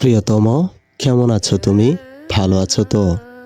প্রিয়তম, কেমন আছো তুমি? ভালো আছো তো?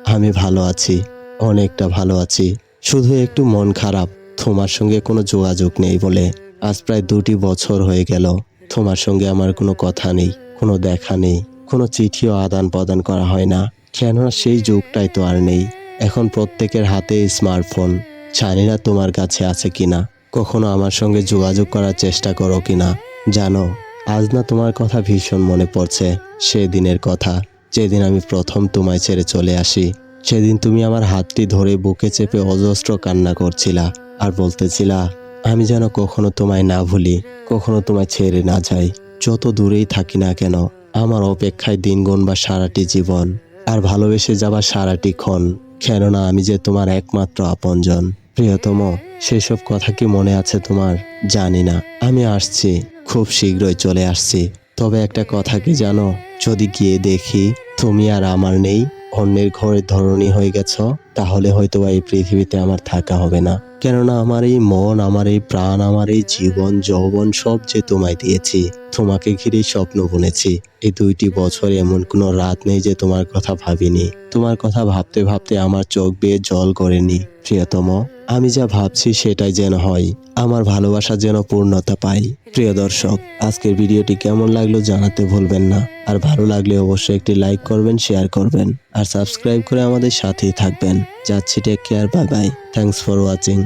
আমি ভালো আছি, অনেকটা ভালো আছি। শুধু একটু মন খারাপ, তোমার সঙ্গে কোনো যোগাযোগ নেই বলে। আজ প্রায় দুটি বছর হয়ে গেল, তোমার সঙ্গে আমার কোনো কথা নেই, কোনো দেখা নেই, কোনো চিঠিও আদান প্রদান করা হয় না। কেননা সেই যুগটাই তো আর নেই। এখন প্রত্যেকের হাতে স্মার্টফোন। জানি না তোমার কাছে আছে কিনা, কখনো আমার সঙ্গে যোগাযোগ করার চেষ্টা করো কিনা। জানো আজ না তোমার কথা ভীষণ মনে পড়ছে, সেদিনের কথা। যেদিন আমি প্রথম তোমায় ছেড়ে চলে আসি, সেদিন তুমি আমার হাতটি ধরে বুকে চেপে অজস্র কান্না করছিলা আর বলতেছিলা, আমি যেন কখনো তোমায় না ভুলি, কখনো তোমায় ছেড়ে না যাই। যত দূরেই থাকি না কেন, আমার অপেক্ষায় দিন বা সারাটি জীবন, আর ভালোবেসে যাবা সারাটি ক্ষণ। কেননা আমি যে তোমার একমাত্র আপনজন। প্রিয়তম, সেসব কথা কি মনে আছে তোমার? জানি না। আমি আসছি। খুব শীঘ্রই চলে আসছি। তবে একটা কথা কি জানো? যদি গিয়ে দেখি তুমি আর আমার নেই, অন্যের ঘরের ধরনী হয়ে গেছ, তাহলে হয়তো এই পৃথিবীতে আমার থাকা হবে না। কেননা আমার এই মন, আমার এই প্রাণ, আমার এই জীবন, যৌবন সব যে তোমায় দিয়েছি, তোমাকে ঘিরেই স্বপ্ন বুনেছি। এই দুইটি বছর এমন কোনো রাত নেই যে তোমার কথা ভাবিনি। তোমার কথা ভাবতে ভাবতে আমার চোখ বেয়ে জল করেনি প্রিয়তম, আমি যা ভাবছি সেটাই যেন হয়। আমার ভালোবাসা যেন পূর্ণতা পাই প্রিয় দর্শক, আজকের ভিডিওটি কেমন লাগল জানাতে ভুলবেন না। আর ভালো লাগলে অবশ্যই একটি লাইক করবেন, শেয়ার করবেন। আর সাবস্ক্রাইব করে আমাদের সাথেই থাকবেন। যাচ্ছি take care bye bye thanks for watching